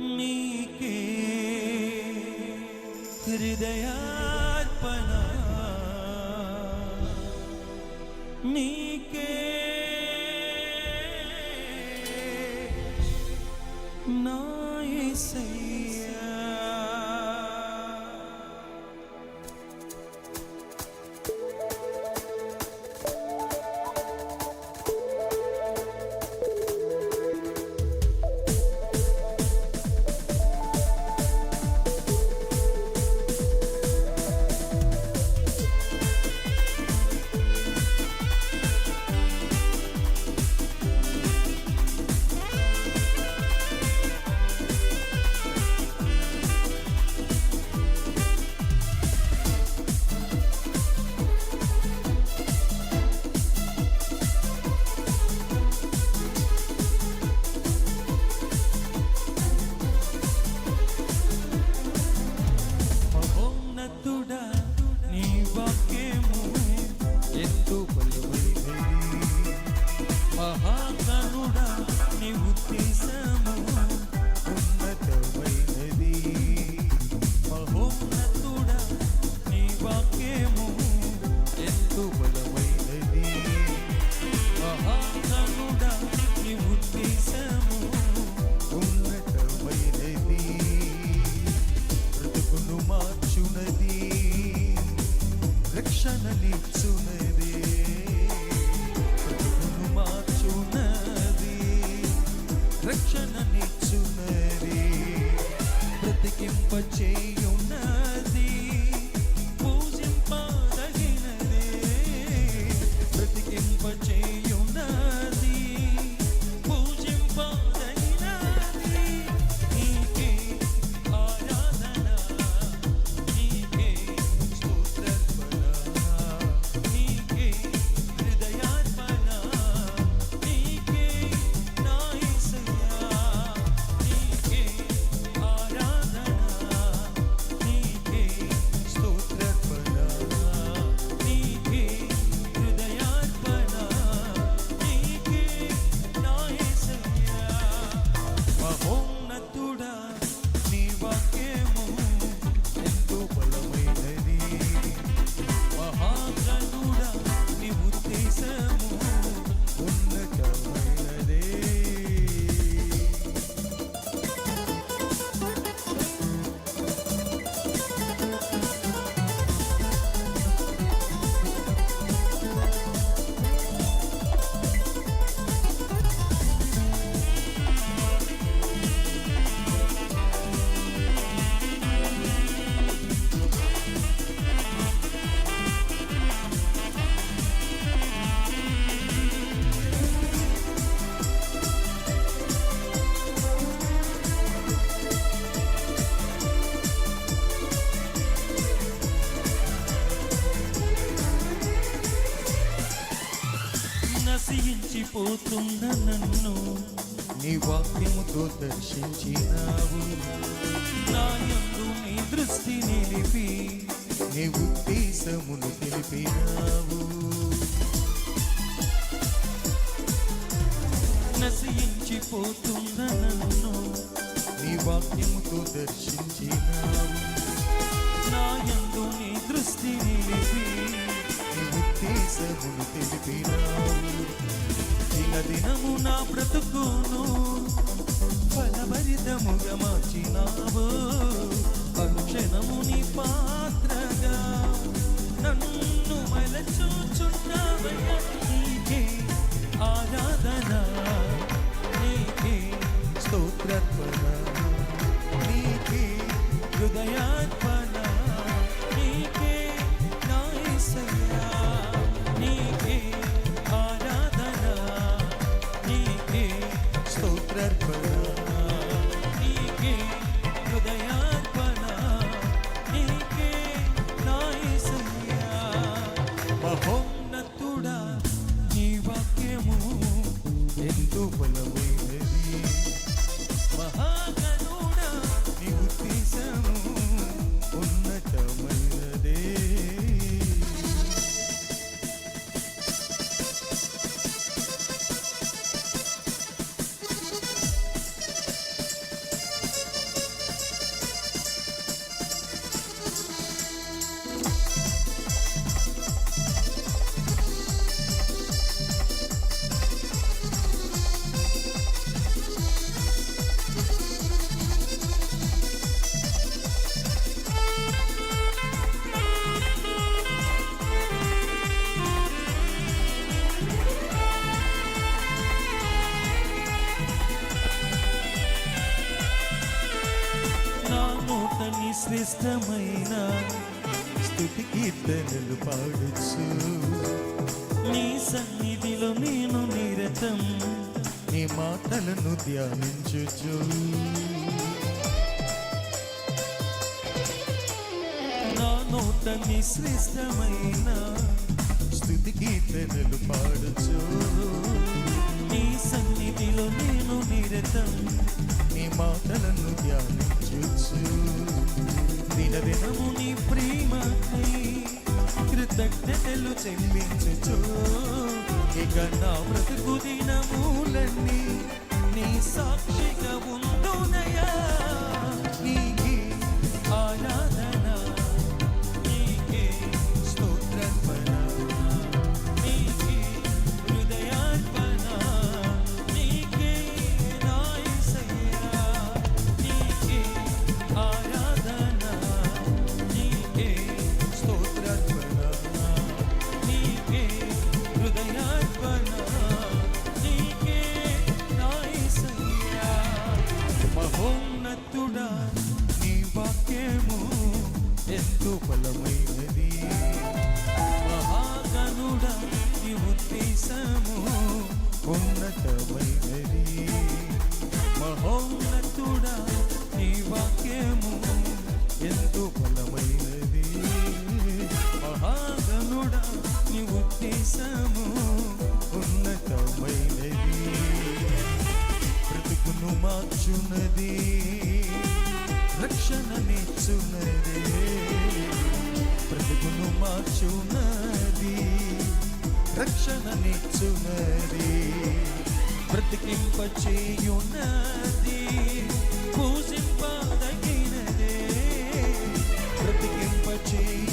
నీకే హృదయార్పణ. నీకే నా యేసయ్యా వాక్యము ఎంతో బలమైనది. మహాగణుడా నీ ఉద్దేశము ఉన్నతమైనది. బ్రతుకును మార్చునది రక్షణ నిచ్చునది బ్రతుకును మార్చునది రక్షణ నిచ్చునది నశించిపోతున్న నన్ను నీ వాక్యముతో దర్శించినావు. నా యందు నీ దృష్టి నిలిపి నీ ఉద్దేశమును తెలిపినావు. నశించిపోతున్న నన్ను నీ వాక్యముతో దర్శించినావు. నా యందు నీ దృష్టి నిలిపి నీ ఉద్దేశమును తెలిపినావు. దినము నా బ్రతుకును. ఫలభరితముగా మార్చినావు. అనుక్షణము నీ పా మహోన్నతుడా శ్రేష్టమైన స్థుతి కీర్తనలు పాడచ్చు నీ సన్నిధిలో నేను నిరతం నీ మాటలను ధ్యానించుచు. నా నోట నీ శ్రేష్టమైన స్థుతి కీర్తనలు పాడుచు. నీ సన్నిధిలో నేను నిరతం మాటలను ధ్యానించుచు దినదినము నీ ప్రేమకై కృతజ్ఞతలు చెల్లించుచు ఇక నా బ్రతుకు దినములన్నీ నీ సాక్షిగా ఉండునయా? ఎంతో బలమైనది మహాగణుడా నీ ఉద్దేశము ఉన్నతమైనది. మహోన్నతుడా నీ వాక్యము ఎంతో బలమైనది. మహాగణుడా నీ ఉద్దేశము ఉన్నతమైనది. బ్రతుకును మార్చున్నది. రక్షణనిచ్చున్నదే బ్రతుకును మార్చున్నది. రక్షణనిచ్చున్నది బ్రతికింప చేయున్నది పూజింపదగినదే. బ్రతికింప చేయ